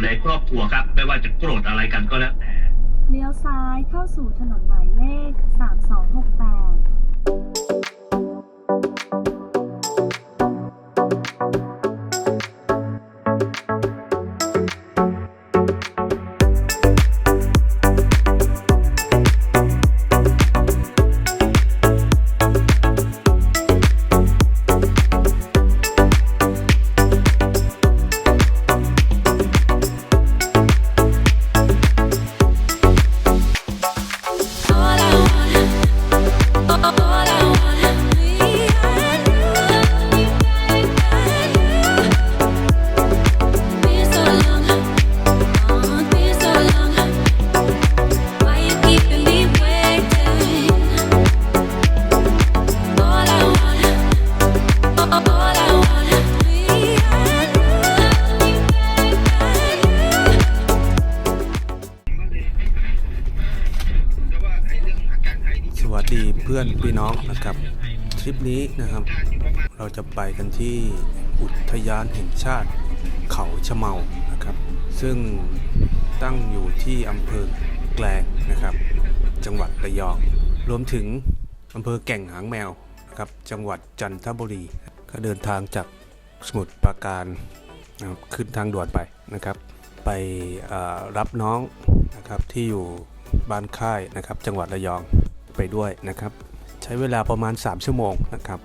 ู่ในครอบครัวครับ ไม่ว่าจะโกรธอะไรกันก็แล้วแต่เลี้ยวซ้ายเข้าสู่ถนนหมายเลข 3268 นี้นะครับ เราจะไปกันที่อุทยานแห่งชาติเขาชะเมานะครับ ซึ่งตั้งอยู่ที่อำเภอแกลงนะครับ จังหวัดระยอง รวมถึงอำเภอแก่งหางแมวนะครับจังหวัดจันทบุรี ก็เดินทางจากสมุทรปราการนะครับขึ้นทางด่วนไปนะครับ ไปรับน้องนะครับที่อยู่บ้านค่ายนะครับ จังหวัดระยองไปด้วยนะครับ ช้เวลาประมาณ 3 ชั่วโมงนะครับ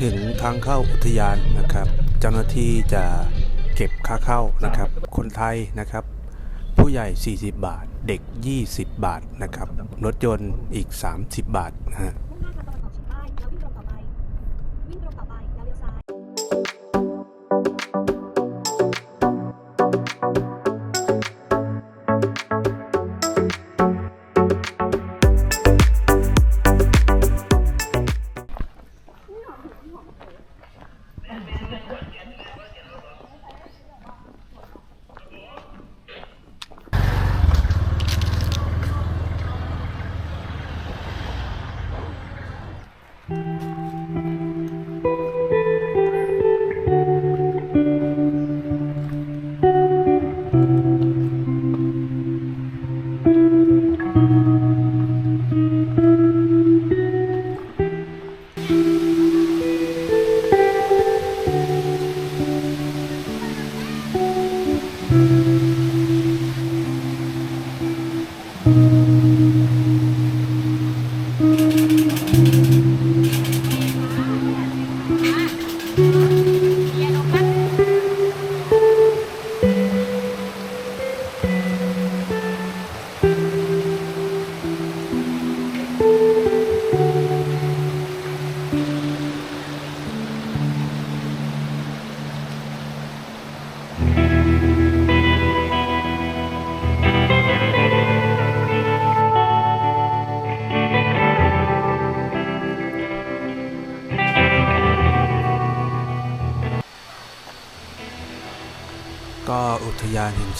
ถึงทางเข้าอุทยานนะครับ เจ้าหน้าที่จะเก็บค่าเข้านะครับ คนไทยนะครับ ผู้ใหญ่ 40 บาท เด็ก 20 บาทนะครับรถยนต์อีก 30 บาทนะฮะ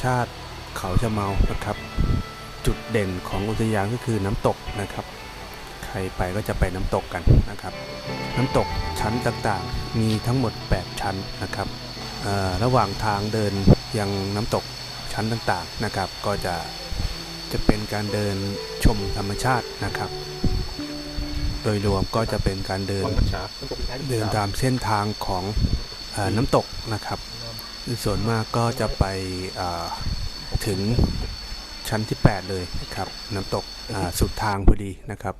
ชาติเขาชะเมานะครับ จุดเด่นของอุทยานก็คือน้ำตกนะครับ ใครไปก็จะไปน้ำตกกันนะครับ น้ำตกชั้นต่างๆ มีทั้งหมด 8 ชั้นนะครับเอ่อระหว่างทางเดินยังน้ำตกชั้นต่างๆนะครับ ก็จะจะเป็นการเดินชมธรรมชาตินะครับ โดยรวมก็จะเป็นการเดินเดินตามเส้นทางของเออน้ำตกนะครับ ส่วนมากก็จะไปถึงชั้นที่ 8 เลยนะครับน้ำตกสุดทางพอดีนะครับ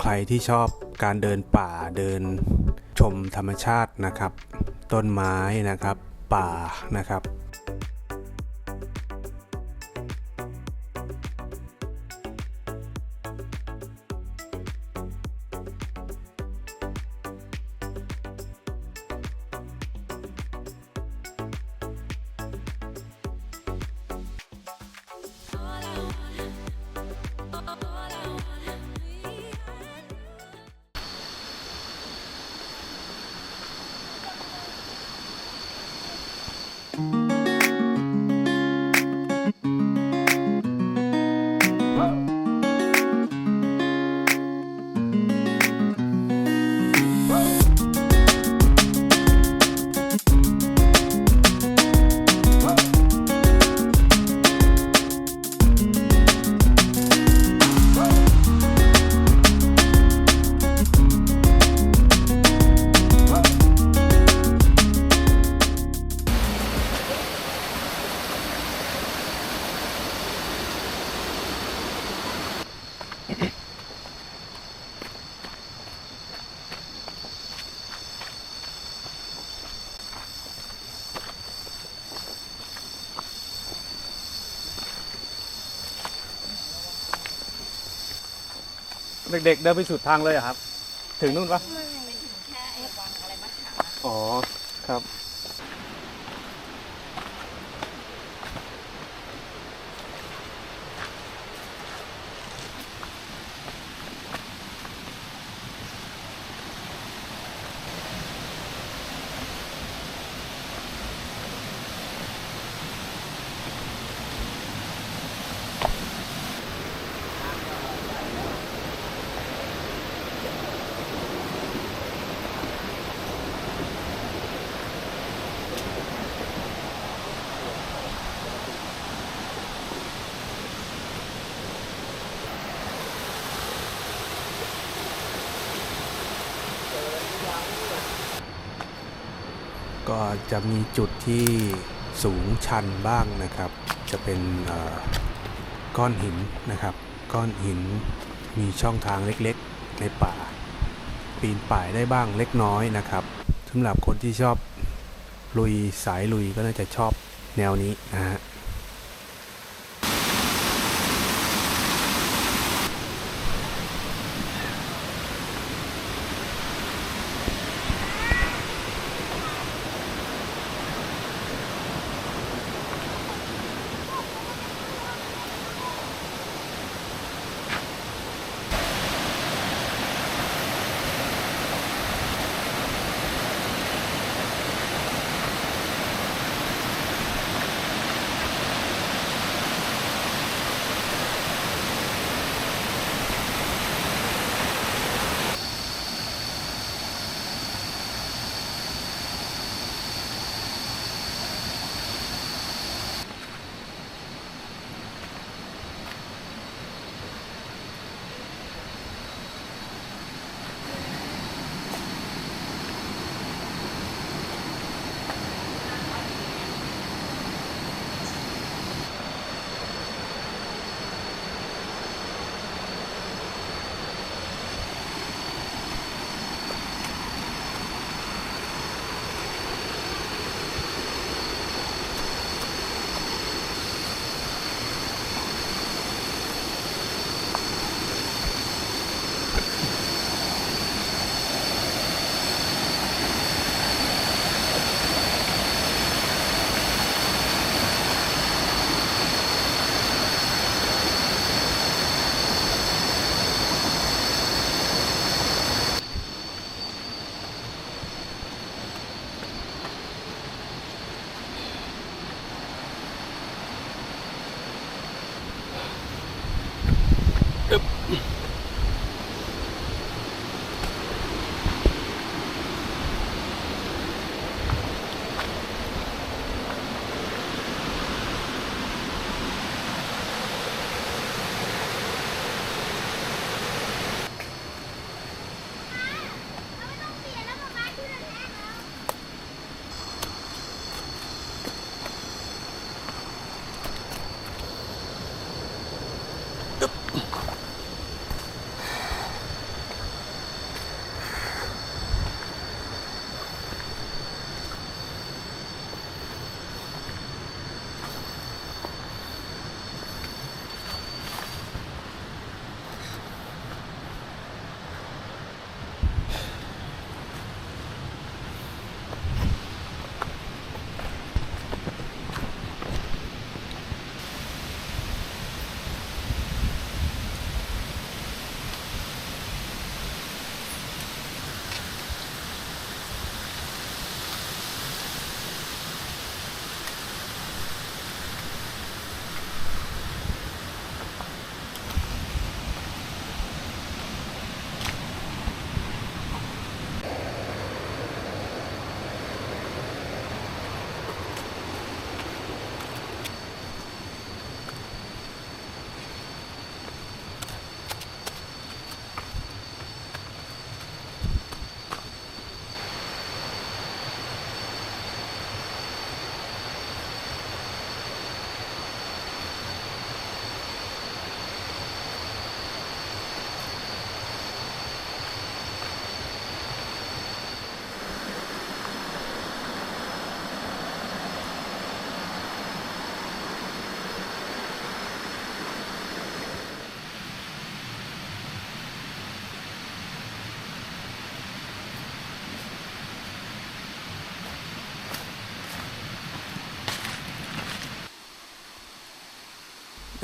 ใครที่ชอบการเดินป่าเดินชมธรรมชาตินะครับ ต้นไม้นะครับ ป่านะครับ เด็กๆเดินไปสุดทางเลยเหรอครับ ถึงนู่นปะอ๋อครับ ก็ จะมีจุดที่สูงชันบ้างนะครับ จะเป็นก้อนหินนะครับ ก้อนหินมีช่องทางเล็กๆในป่า ปีนป่ายได้บ้างเล็กน้อยนะครับสำหรับคนที่ชอบลุยสายลุยก็น่าจะชอบแนวนี้นะฮะ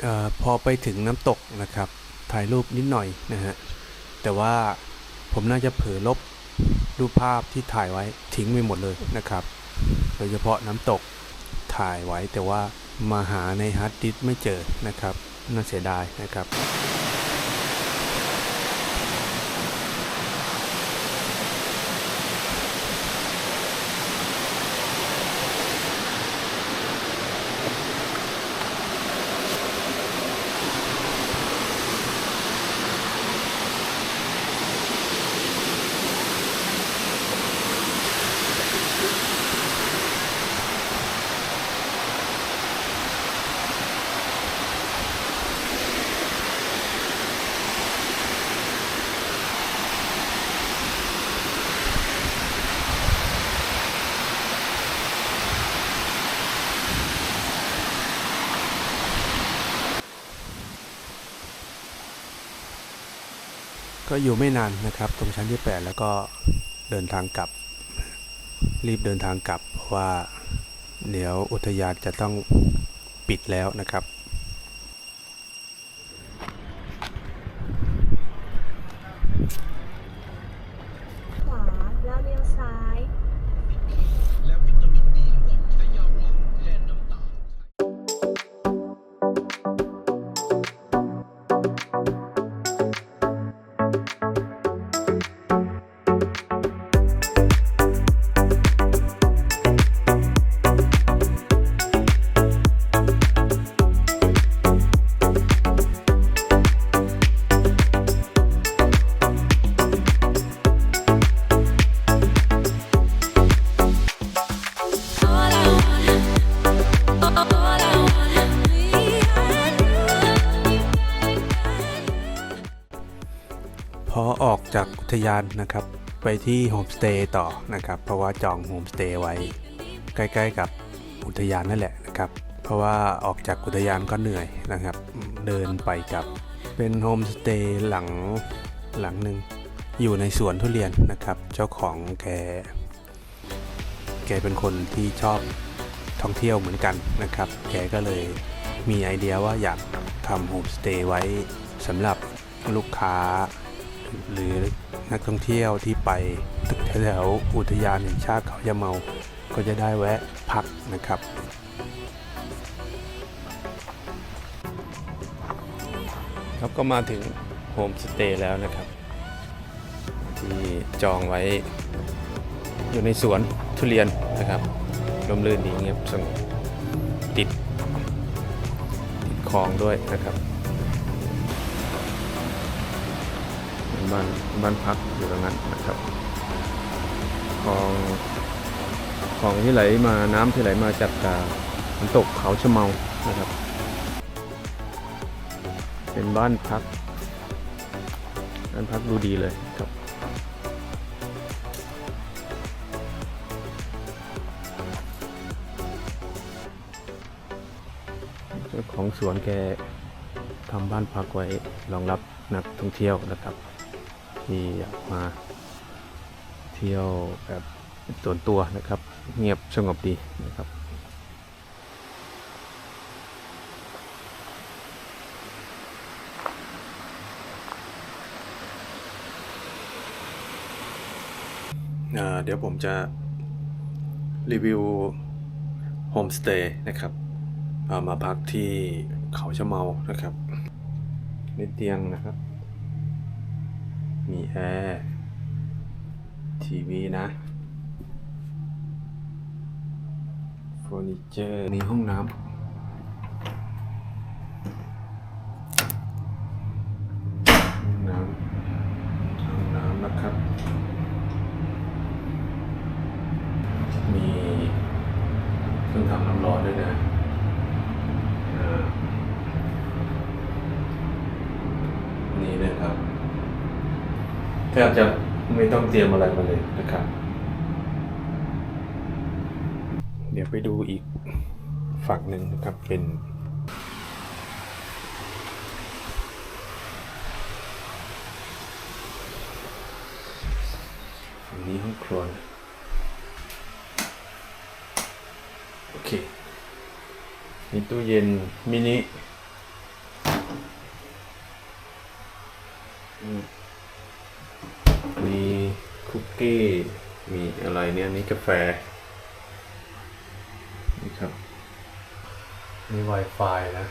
ออพอไปถึงน้ำตกนะครับ ถ่ายรูปนิดหน่อยนะฮะ แต่ว่าผมน่าจะเผลอลบรูปภาพที่ถ่ายไว้ทิ้งไปหมดเลยนะครับ โดยเฉพาะน้ำตกถ่ายไว้แต่ว่ามาหาในฮาร์ดดิสไม่เจอนะครับ น่าเสียดายนะครับ ก็อยู่ไม่นานนะครับ ตรงชั้นที่ 8 แล้วก็เดินทางกลับ รีบเดินทางกลับ เพราะว่าเดี๋ยวอุทยานจะต้องปิดแล้วนะครับ ยานนะครับ ไปที่โฮมสเตย์ต่อนะครับ เพราะว่าจองโฮมสเตย์ไว้ ใกล้ๆกับอุทยานนั่นแหละนะครับ เพราะว่าออกจากอุทยานก็เหนื่อยนะครับ เดินไปกับเป็นโฮมสเตย์หลังหลังหนึ่งอยู่ในสวนทุเรียนนะครับ เจ้าของแก แกเป็นคนที่ชอบท่องเที่ยวเหมือนกันนะครับ แกก็เลยมีไอเดียว่าอยากทำโฮมสเตย์ไว้สำหรับลูกค้า หรือ นักท่องเที่ยวที่ไปแถวอุทยานแห่งชาติเขายะเมา ก็จะได้แวะพักนะครับครับก็มาถึงโฮมสเตย์แล้วนะครับ ที่จองไว้อยู่ในสวนทุเรียนนะครับลมลื่นดีเงียบสงบติดติดคลองด้วยนะครับ บ้านบ้านพักอยู่ตรงนั้นนะครับคลองคลองที่ไหลมาน้ำที่ไหลมาจากอ่าน้ำตกเขาชะเมานะครับ เป็นบ้านพักบ้านพักดูดีเลยครับของสวนแกทำบ้านพักไว้รองรับนักท่องเที่ยวนะครับ ที่อยากมาเที่ยวแบบส่วนตัวนะครับ เงียบสงบดีนะครับเเดี๋ยวผมจะรีวิวโฮมสเตย์นะครับามาพักที่เขาชะเมานะครับมีเตียงนะครับ มีแอร์ทีวีนะเฟอร์นิเจอร์มีห้องน้ำห้องน้ำห้องน้ำนะครับมีเครื่องทำน้ำร้อนด้วยนะนี่นะครับ แทบจะไม่ต้องเตรียมอะไรมาเลยนะครับ เดี๋ยวไปดูอีกฝั่งหนึ่งนะครับเป็นฝั่งนี้ห้องครัวโอเคมีตู้เย็นมินิ มี คุกกี้มีอะไรเนี่ยนี่กาแฟ นี่ครับมี Wi-Fi นะ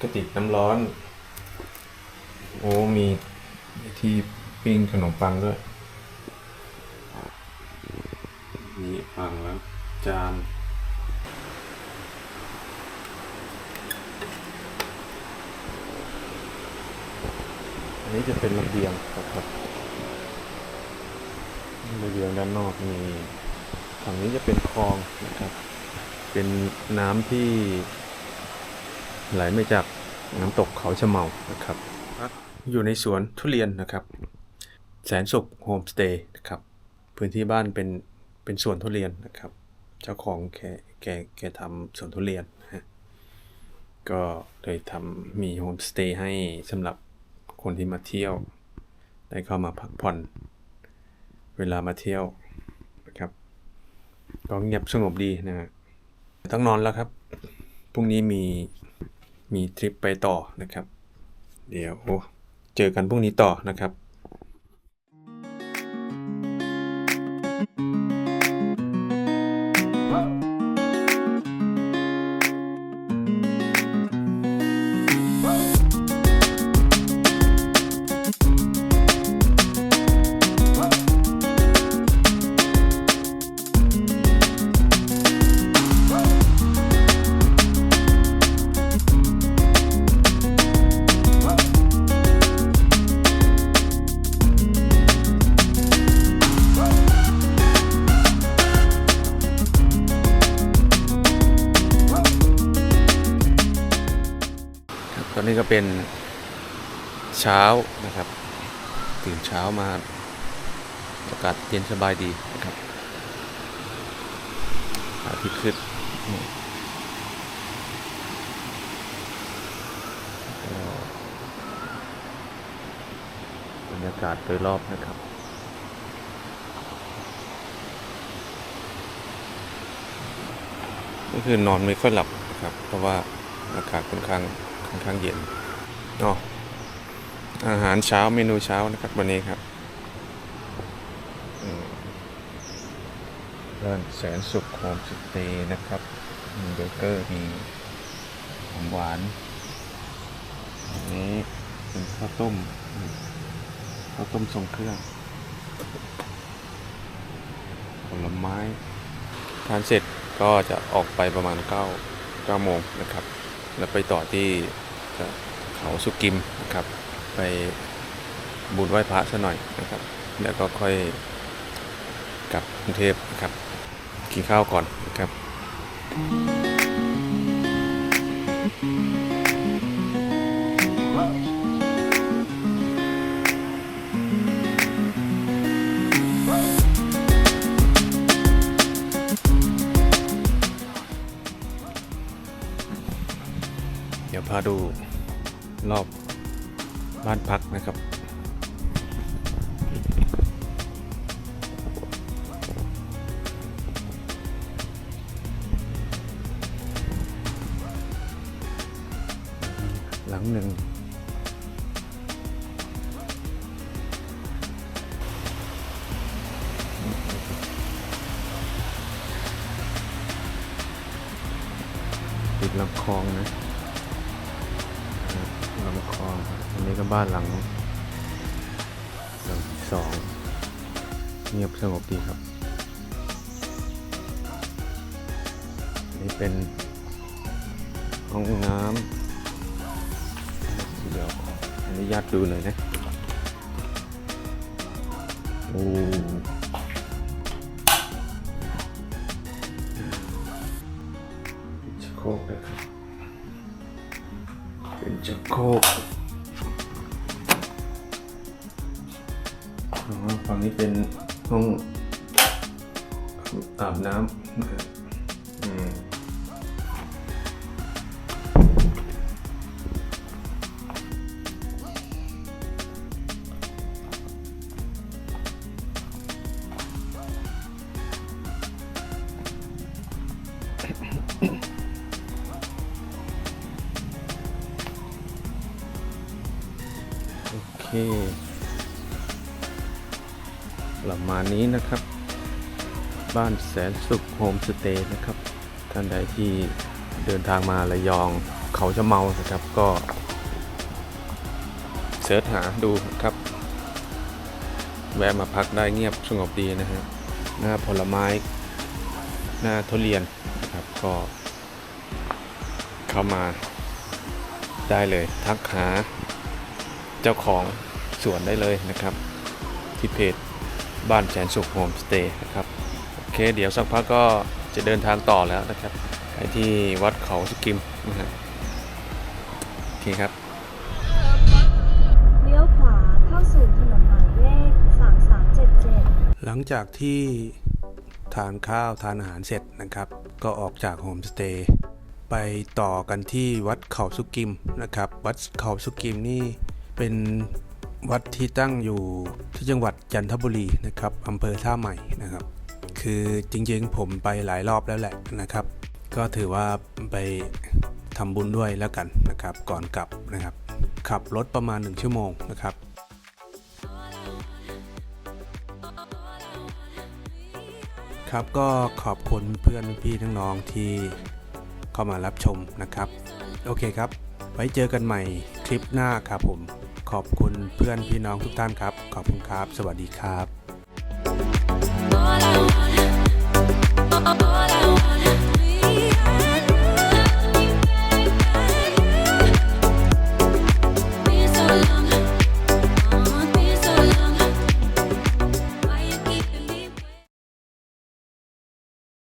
กระติกน้ำร้อน โอ้มีมีที่ปิ้งขนมปังด้วย มีปังแล้ว จานอันนี้จะเป็นระเบียงนะครับ ระเบียงด้านนอกมีฝั่งนี้จะเป็นคลองนะครับ เป็นน้ำที่ไหลมาจากน้ำตกเขาชะเมานะครับ อยู่ในสวนทุเรียนนะครับ แสนสุขโฮมสเตย์นะครับ พื้นที่บ้านเป็นเป็นสวนทุเรียนนะครับ เจ้าของแกแกแกทำสวนทุเรียนนะฮะก็เลยทำมีโฮมสเตย์ให้สำหรับคนที่มาเที่ยว ได้เข้ามาพักผ่อน เวลามาเที่ยวนะครับก็เงียบสงบดีนะฮะต้องนอนแล้วครับพรุ่งนี้มีมีทริปไปต่อนะครับ เดี๋ยวเจอกันพรุ่งนี้ต่อนะครับ เป็นเช้านะครับ ตื่นเช้ามาอากาศเย็นสบายดีนะครับอาทิตย์ขึ้นบรรยากาศโดยรอบนะครับก็คือนอนไม่ค่อยหลับนะครับ เพราะว่าอากาศค่อนข้าง ค่อนข้างเย็นเนาะอาหารเช้าเมนูเช้านะครับวันนี้ครับร้านแสนสุขโฮมสเตย์นะครับมีเบเกอร์มีขนมหวานอันนี้เป็นข้าวต้มอืมข้าวต้มทรงเครื่องผลไม้ ทานเสร็จก็จะออกไปประมาณ9 9โมงนะครับ แล้วไปต่อที่เขาสุกิมนะครับ ไปบุญไหว้พระซะหน่อยนะครับ แล้วก็ค่อยกลับกรุงเทพนะครับ กินข้าวก่อนนะครับเดี๋าดูรอบบ้านพักนะครับ หลังหนึ่งติดลำคลองนะ ลำคลองอันนี้ก็บ้านหลังหลังที่สองเงียบสงบดีครับนี่เป็นห้องน้ำเดี๋ยวออนุญาตดูหน่อยนะโอ้ชักโคกนะครับ เป็ ณนี้นะครับ บ้านแสนสุขโฮมสเตย์นะครับ ท่านใดที่เดินทางมาระยองเขาจะเมานะครับก็เสิร์ชหาดูครับ แวะมาพักได้เงียบสงบดีนะฮะหน้าผลไม้ หน้าทุเรียนนะครับก็เข้ามาได้เลยทักหาเจ้าของสวนได้เลยนะครับ ที่เพจ บ้านแสนสุขโฮมสเตย์นะครับโอเคเดี๋ยวสักพักก็จะเดินทางต่อแล้วนะครับไปที่วัดเขาสกิมนะฮะโอเคครับเลี้ยวขวาเข้าสู่ถนนหมายเลข 3377 หลังจากที่ทานข้าวทานอาหารเสร็จนะครับ ก็ออกจากโฮมสเตย์ไปต่อกันที่วัดเขาสุกิมนะครับ วัดเขาสุกิมนี่เป็น วัดที่ตั้งอยู่ที่จังหวัดจันทบุรีนะครับอำเภอท่าใหม่นะครับ คือจริงๆผมไปหลายรอบแล้วแหละนะครับ ก็ถือว่าไปทำบุญด้วยแล้วกันนะครับ ก่อนกลับนะครับ ขับรถประมาณ 1 ชั่วโมงนะครับครับก็ขอบคุณเพื่อนพี่ทั้งน้องที่เข้ามารับชมนะครับ โอเคครับ ไว้เจอกันใหม่คลิปหน้าครับผม ขอบคุณเพื่อนพี่น้องทุกท่านครับ ขอบคุณครับ สวัสดีครับ